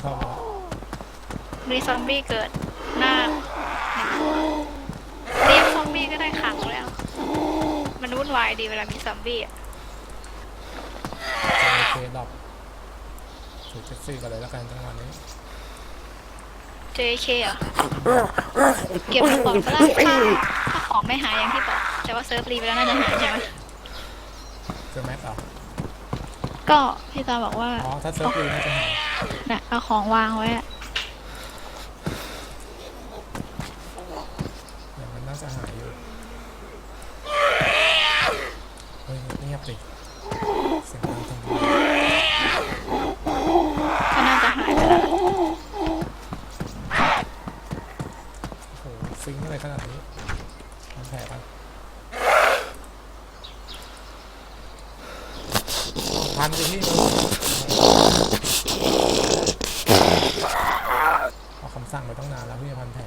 เข้ามามีซอมบี้เกิดหน้าเรียกซอมบี้ก็ได้ขังแล้ว มันวุ่นวายดีเวลามีซอมบี้อะโอเคดรอปถือแท็กซี่กันเลยแล้วกันจังหวะนี้ JK เหรอเก็บของก็ได้ถ้าถ้าของไม่หายอย่างที่บอกแต่ว่าเซิร์ฟรีไปแล้วน่าจะหายใช่ไหมเจอแม็กเหรอก็พี่ตาบอกว่า อ๋อ ถ้าเซิร์ฟฟรีน่าจะหาย น่ะเอาของวางไว้อะเดี๋ยวมันน่าจะหายอยู่เฮ้ยเงียบดิเสียงดังจังเลยก็น่าจะหายไปแล้วโอ้โหซิงค์อะไรขนาดนี้ทำแผลกันพันไป ขอาคำสั่งไปตั้งนานแล้วพี่จะพันแผล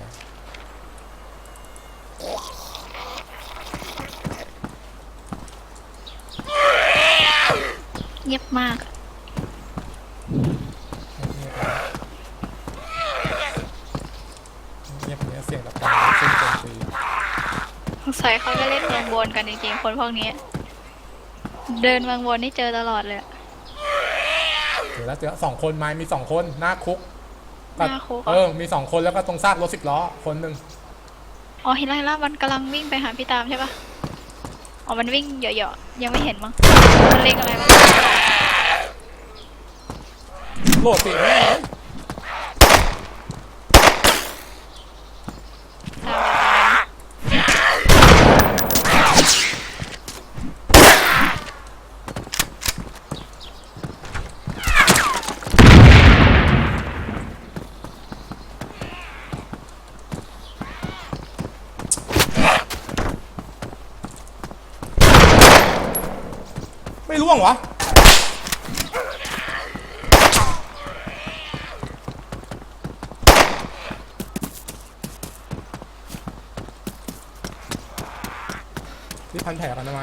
เงียบมากเงียบๆเงียบๆเนี้ยเสียงแบบดังซึ่งโจมตีสงสัยเขาจะเล่นเมืองบนกันจริงๆคนพวกนี้ เดินเมืองบนนี่เจอตลอดเลยอะ เดี๋ยวแล้วเจอสองคนไม้มีสองคนหน้าคุกหน้าคุกเหรอ เออ มีสองคนแล้วก็ตรงซากรถสิบล้อคนหนึ่งอ๋อเห็นแล้วเห็นแล้วมันกำลังวิ่งไปหาพี่ตามใช่ปะอ๋อมันวิ่งเหยาะๆยังไม่เห็นมั้งมันเล็งอะไรมั้งโหลดสิแม่งเลย ตามแบบอะไรนะ ไม่ร่ วงวะที่พันแผลกันทำไม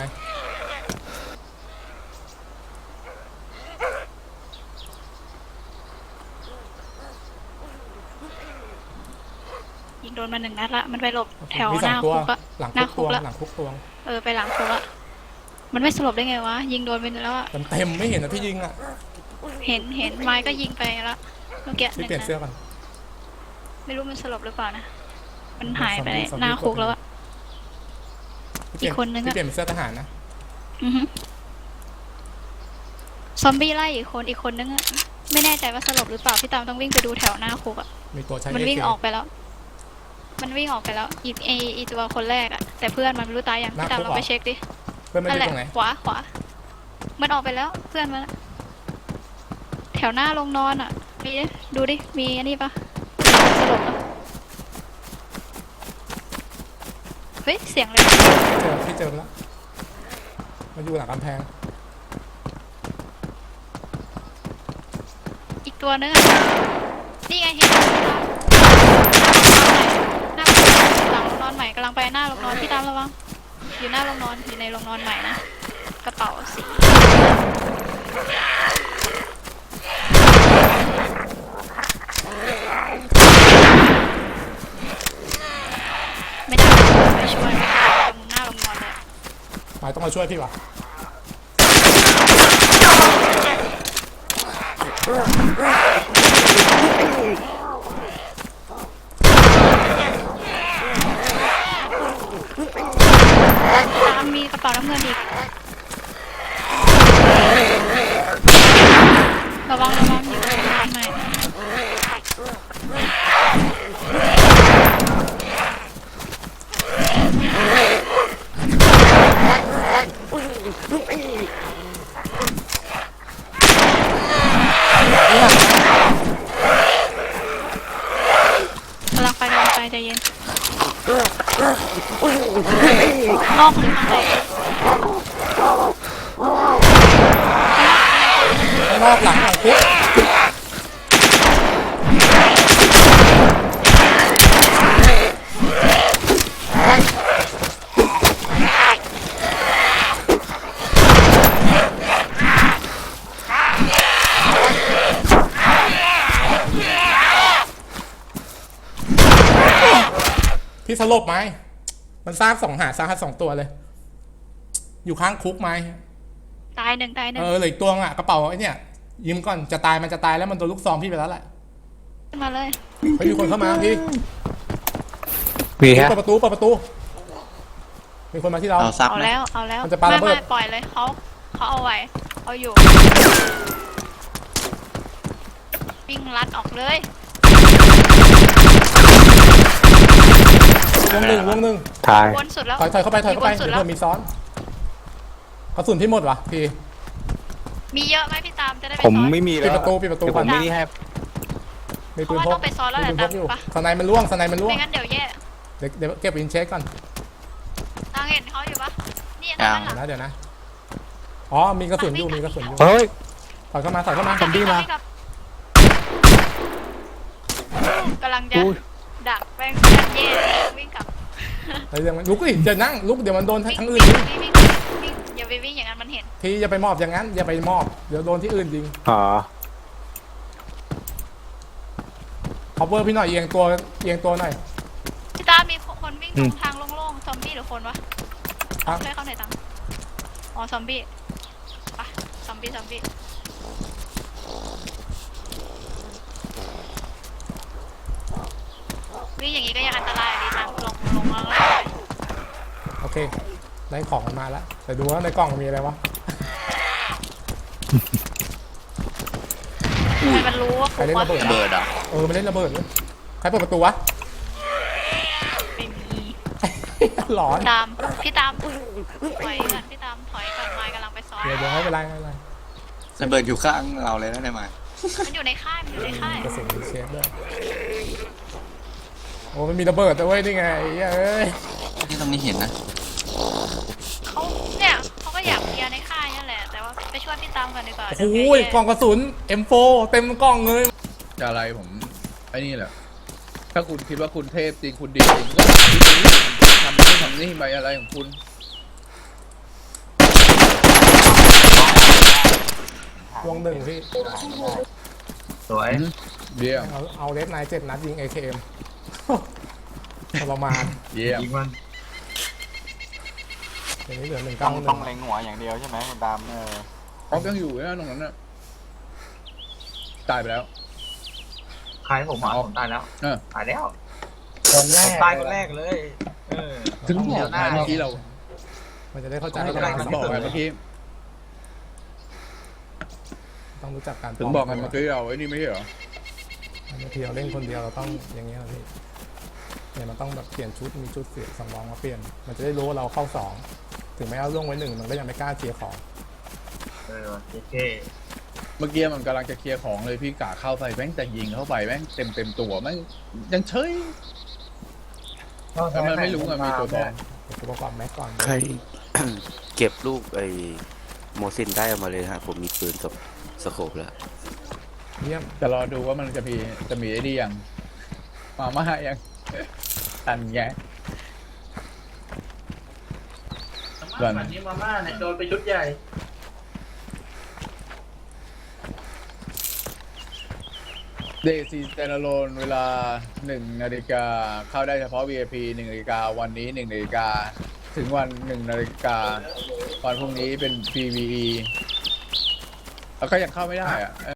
ยิงโดนมาหนึ่งนัดละ มันไปหลบแถวมีหสองน้าตัวคุกอะหลังหน้าคุกคุตัวกละหลังคุกตัวเออ ไปหลังคุกอะ มันไม่สลบได้ไงวะ ยิงโดนไปแล้วอะเต็มเต็มๆไม่เห็นนะที่ยิงอะเห็นเห็นไม้ก็ยิงไปแล้วเมื่อกี้หพี่นึ่งเปลี่ยนนัดเสื้อก่อนไม่รู้มันสลบหรือเปล่านะ มันหายไปซอมบี้ซอมบี้หน้าคุกแล้วอะพี่เปลี่ยอีกคนนึงอะพี่เปลี่ยนเป็นเสื้อทหารนะอือฮึซอมบี้ไล่อีกคนอีกคนนึงอะไม่แน่ใจว่าสลบหรือเปล่าพี่ตามต้องวิ่งไปดูแถวหน้าคุกอะมีตัวใช้มันวิ่ง AK ออกไปแล้ว มันวิ่งออกไปแล้วอีกไออีตัวคนแรกอะแต่เพื่อนมันไม่รู้ตายยังหน้าพี่ตามคุกลองไปเหรอเช็คดิ เพื่อนไม่นั่นได้แหละตรงไหน ขวาขวา มันออกไปแล้วเพื่อนมันอะแถวหน้าลงนอนอะมีดิดูดิ มีอันนี้ปะสลบปะเฮ้ย เสียงอะไรเจอพี่เจอแล้วมาอยู่หลังกำแพง อีกตัวนึงอะนี่ไงเห็นหน้าหลังโรงนอนใหม่กำลังไปหน้าโรงนอนพี่ตามระวัง อยู่หน้าโรงนอนอยู่ในโรงนอนใหม่นะ กระเป๋าสีไม่ได้ไม่ช่วยตรงหน้าโรงนอนเลยหมายต้องมาช่วยพี่วะ ตามมีกระเป๋าน้ำเงินอีก ระวังระวังอยู่ตรงนั้นใหม่กำลังไปกำลังไปใจเย็นนอกหรือข้างใน อบหลังของคุพี่สลบไหม มันสร้างสองหาสร้างสองตัวเลย อยู่ข้างคุกไหม ตายหนึ่งตายหนึ่ง เออเหลือตัวอะ กระเป๋าไอ้เนี่ย ยิ้มก่อนจะตายมันจะตายแล้วมันโดนลูกซองพี่ไปแล้วแหละขึ้นมาเลยเฮ้ยมีคนเข้ามาพี่มีฮะเปิดประตูเปิดประตู มีคนมาที่เรา เอาซับเอาไหมแล้วเอาแล้วมันจะปาไม่ระเบิดไม่ปล่อยเลยเขาเขาเอาไว้เขาอยู่วิ่งลัดออกเลยวงหนึ่งวงหนึ่งทาย บนสุดแล้ว ถอยถอยเข้าไปถอยเข้าไปมีบนสุดเดี๋ยวแล้ว เพื่อนมีซ้อนกระสุนพี่หมดวะพี่ มีเยอะไหมพี่ตามจะได้ไปผมซ้อนไม่มีปิแล้ดวประตูปิดประตูเดี๋ยวผก่อมนไม่นี่ให้มีเพปืราะนว่าพต้กองไปซ้อนแล้วแหมีละปืนพกอยู่ตามปะสไนมันล่วงสไนมันล่วงไม่งั้นเดี๋ยวแย่เดี๋ยวเดี๋ยวเก็บอินเช็คก่อนตางเห็นเขาอยู่ปะนี่ยัทางงด้านหลังเดี๋ยวนะเดี๋ยวนะอ๋อมีกระสุนอยู่มีกระสุนอยู่เฮ้ย ถอยเข้ามาถอยเข้ามาซอมบี้มา กำลังจะอุ้ยดักแป้งแป้งเย่วิ่งกลับไปเรื่องมันลุกดิอย่านั่งลุกเดี๋ยวมันโดนวิ่งทั้งวิ่อื่งนยิงวิ่งวิ่งอย่า ไปวิ่งอย่างนั้นมันเห็น พี่อย่าไปมอบอย่างนั้น อย่าไปมอบ เดี๋ยวโดนที่อื่นยิงอ๋อคอเวอร์พี่หน่อยเอียงตัวเอียงตัวหน่อย พี่ตามีคนวิ่งตรงทางโล่งๆ ซอมบี้หรือคนวะครับช่วยเข้าหน่อยตังอ๋อ ซอมบี้ไปซอมบี้ ซอมบี้ วิ่งอย่างนี้ก็ยังอันตรายดีทางลงลงล่างล่างโอเค ได้ของมันมาแล้วแต่ดูว่าในกล่องมีอะไรวะทำไมมันรู้ว่าใครเล่นวะระเบิดระเบิดอะเออมันเล่นระเบิดเลยใครเปิดประตูวะไม่มีหลอนตามพี่ตามถอยก่อนพี่ตามถอยก่อนไม้กำลังไปซ้อนเดี๋ยวเดี๋ยวไม่เป็นไรไม่เป็นไรระเบิดอยู่ข้างเราเลยนะได้ไหมมันอยู่ในค่ายมันอยู่ในค่ายกระสุนมีเชฟด้วยโอ้มันมีระเบิดด้วยเวยนี่ไงไอ้เหี้ยเอ้ยที่ตรงนี้เห็นนะ เขาเนี่ยเขาก็อยากเคลียร์ในค่ายนั่นแหละ แต่ว่าไปช่วยพี่ตามก่อนดีกว่าโอ้เดี๋ยวโหแย่กล่องกระสุน M4 เต็มกล่องเลยจะอะไรผมไอ้นี่แหละ ถ้าคุณคิดว่าคุณเทพจริงคุณดีจริงก็ทำนี่ทำนี่ทำนี่ไปอะไรของคุณวงหนึ่งพี่สวยเยี่ยมเอาเอาเลฟไนเจ็ดนัดยิง AKM ทรมานเยี่ยมยิงมัน เดี๋ยวนี้เหลือหนึ่งต้เก้าองหนึ่ต้องงเล็งหัวอย่างเดียวใช่ไหมคุณตามเออออฟยังอยู่นะตรงนั้นน่ะตายไปแล้วใครผมอะผมตายแล้วเออ ตายแล้วคนแรผมตายคนแรกเลย เออ ถึงบอกไงเมื่อกี้เรามันจะได้เข้าใจไม่ว่าเป็นไรถึงบอกไงเมื่อกี้ต้องรู้จักการถึงบอกไงเมื่อกี้เราไอ้นี่ไม่ใช่เหรอ บางทีเราเล่นคนเดียวเราต้องอย่างเงี้ยนะพี่เนี่ยมันต้องแบบเปลี่ยนชุดมีชุดเสียสำรองมาเปลี่ยน มันจะได้รู้ว่าเราเข้าสอง ถึงแม้เอาล่วงไว้หนึ่งมันก็ยังไม่กล้าเจียร์ของเออโอเคเมื่อกี้มันกำลังจะเคลียร์ของเลยพี่กาเข้าไปแม่งแต่ยิงเข้าไปแม่งเต็มเต็มตัวแม่งยังเฉยแต่มันไม่รู้ไงมีตัวตองเดี๋ยวกูประกอบแม็กก่อนใคร เก็บลูกไอ้โมซินได้ออกมาเลยฮะผมมีปืนกับสโคปแล้ว เยี่ยมจะรอดูว่ามันจะมีจะมีไอ้นี่ยังมาม่ายัง ตันแง ก่อน วันนี้มาม่าเนี่ยโดนไปชุดใหญ่ เดซีสแตนโลนเวลาหนึ่งนาฬิกาเข้าได้เฉพาะ VIP หนึ่งนาฬิกาวันนี้หนึ่งนาฬิกาถึงวันหนึ่งนาฬิกาวันพรุ่งนี้เป็น PVE แล้วก็ยังเข้าไม่ได้อะ